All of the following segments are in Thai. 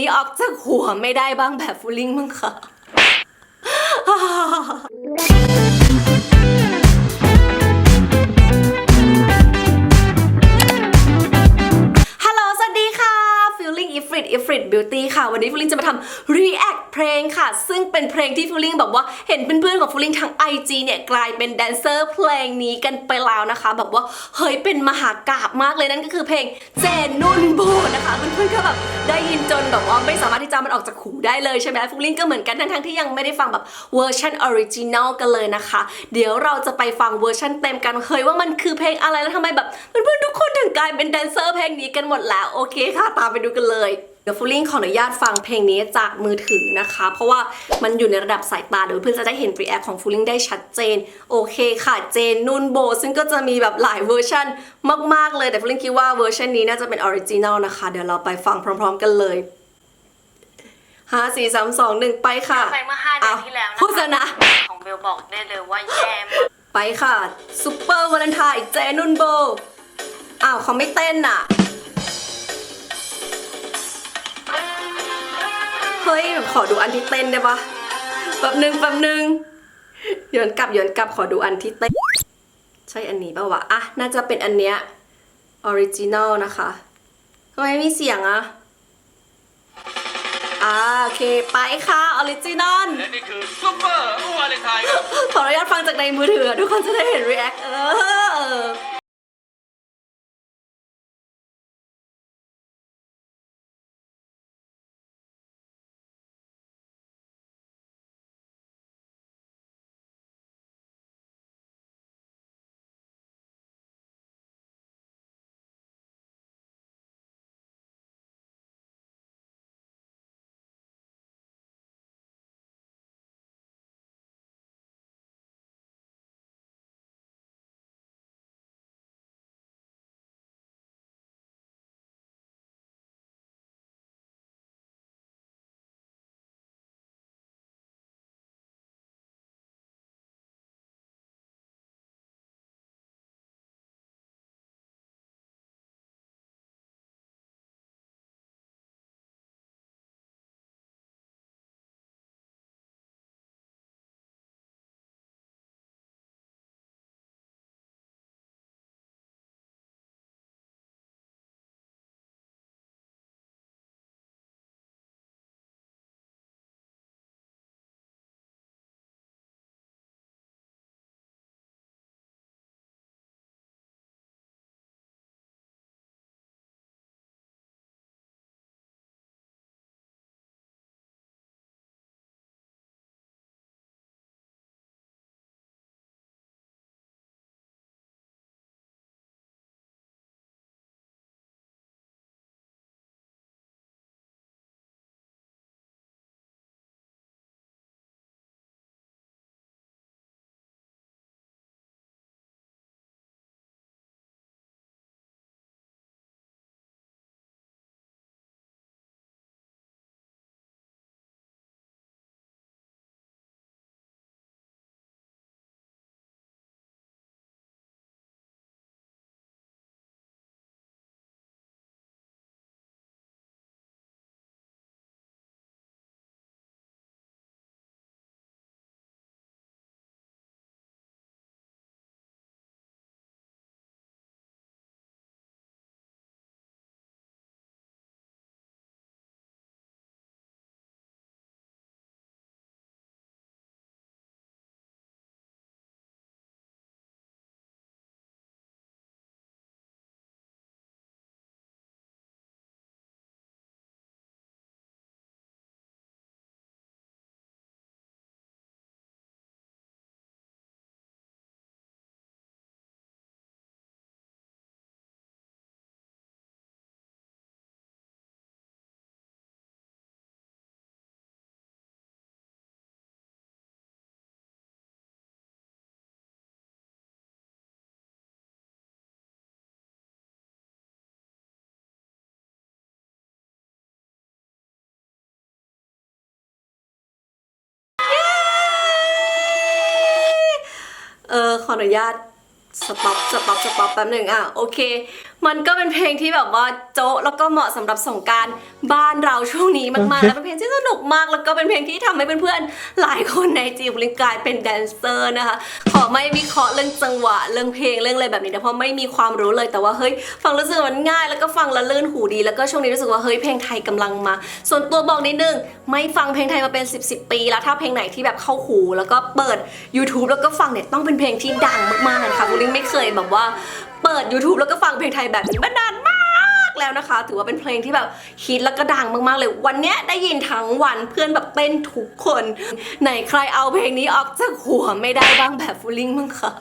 นี่ออกจากหัวไม่ได้บ้างแบบฟูลลิ่งมั้งค่ะ i f r i t Beauty ค่ะ วันนี้ฟูลิงจะมาทำ React เพลงค่ะ ซึ่งเป็นเพลงที่ฟูลิงแบบว่าเห็นเพื่อนๆของฟูลิงทาง IG เนี่ยกลายเป็นแดนเซอร์เพลงนี้กันไปแล้วนะคะ แบบว่าเฮ้ยเป็นมหากราบมากเลยนั่นก็คือเพลงเจนนุ่นโบนะคะเพื่อนๆก็แบบได้ยินจนแบบว่าไม่สามารถที่จะมันออกจากหูได้เลยใช่ไหมฟูลิงก็เหมือนกันทั้งๆที่ยังไม่ได้ฟังแบบเวอร์ชันออริจินอลกันเลยนะคะ เดี๋ยวเราจะไปฟังเวอร์ชันเต็มกันเฮ้ยว่ามันคือเพลงอะไรแล้วทำไมแบบเพื่อนๆทุกคนถึงกลายเป็นแดนเซอร์เพลงนี้กันหมดแล้วโอเคค่ะ ตามไปดูกันเลยเดี๋ยวฟูลิ่งขออนุญาตฟังเพลงนี้จากมือถือนะคะ เพราะว่ามันอยู่ในระดับสายตาเดี๋ยวเพื่อนจะได้เห็นรีแอคของฟูลิ่งได้ชัดเจน โอเคค่ะเจนนุ่นโบ ซึ่งก็จะมีแบบหลายเวอร์ชันมาก ๆ เลยแต่ฟูลิ่งคิดว่าเวอร์ชันนี้น่าจะเป็นออริจินอลนะคะ เดี๋ยวเราไปฟังพร้อม ๆ กันเลยห้าสี่สามสองหนึ่งไปค่ะไปเมื่อห้าเดือนที่แล้วนะโฆษณาของเบลบอกได้เลยว่าแย่มากไปค่ะซูเปอร์วาเลนไทน์เจนุ่นโบอ้าวเขาไม่เต้นน่ะ ฮ้ยแบบขอดูอันที่เต้นได้ปะแป๊บหนึ่งแป๊บหนึ่งย้อนกลับย้อนกลับขอดูอันที่เต้น ใช่อันนี้ป่าวะอะน่าจะเป็นอันเนี้ยออริจินอลนะคะทำไมไม่มีเสียงอะอ่าโอเคไปค่ะออริจินอลและนี่คือซุปเปอร์วาเลนไทน์ครับ ขออนุญาตฟังจากในมือถือทุกคนจะได้เห็น react เออเออ ขออนุญาตสต็อปสต็อปสต็อปแป๊บหนึ่งอะโอเค มันก็เป็นเพลงที่แบบว่าโจ๊ะแล้วก็เหมาะสำหรับสงกรารบ้านเราช่วงนี้มากๆ แล้วเป็นเพลงที่สนุกมาก แล้วก็เป็นเพลงที่ทำให้เพื่อนๆหลายคนในจีบลิงกลายเป็นแดนเซอร์นะคะ ขอไม่วิเคราะห์เรื่องจังหวะเรื่องเพลงเรื่องอะไรแบบนี้นะเพราะไม่มีความรู้เลยแต่ว่าเฮ้ยฟังรู้สึกว่ามันง่าย แล้วก็ฟังแล้วลื่นหูดี แล้วก็ช่วงนี้รู้สึกว่าเฮ้ยเพลงไทยกำลังมา ส่วนตัวบอกนิดนึงไม่ฟังเพลงไทยมาเป็น 10บสปี แล้วถ้าเพลงไหนที่แบบเข้าหูแล้วก็เปิด YouTube แล้วก็ฟังเนี่ยต้องเป็นเพลงที่ดังมากๆนะคะบูลิงไม่เคยแบบว่า เปิด YouTube แล้วก็ฟังเพลงไทยแบบนี้มานานมากแล้วนะคะ ถือว่าเป็นเพลงที่แบบฮิตแล้วก็ดังมากๆเลย วันเนี้ยได้ยินทั้งวันเพื่อนแบบเต้นทุกคนไหนใครเอาเพลงนี้ออกจากหัวไม่ได้บ้างแบบฟูลิงมั้งคะ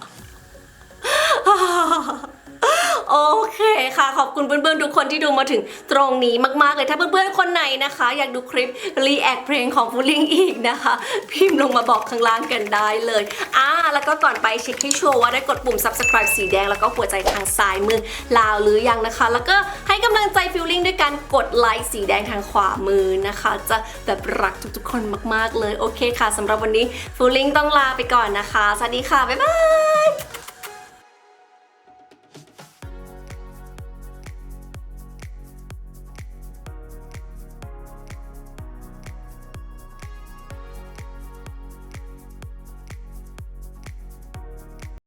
โอเคค่ะ ขอบคุณเพื่อนๆทุกคนที่ดูมาถึงตรงนี้มากๆเลยถ้าเพื่อนๆคนไหนนะคะ อยากดูคลิปรีแอคเพลงของฟูลิงอีกนะคะ พิมพ์ลงมาบอกข้างล่างกันได้เลยอ่าแล้วก็ก่อนไปเช็คให้ชัวร์ว่าได้กดปุ่ม subscribe สีแดงแล้วก็หัวใจทางซ้ายมือลาวหรือยังนะคะ แล้วก็ให้กำลังใจฟิลลิ่งด้วยการกดไลค์สีแดงทางขวามือนะคะ จะแบบรักทุกๆคนมากๆเลยโอเคค่ะสำหรับวันนี้ฟิลลิ่งต้องลาไปก่อนนะคะสวัสดีค่ะบ๊ายบาย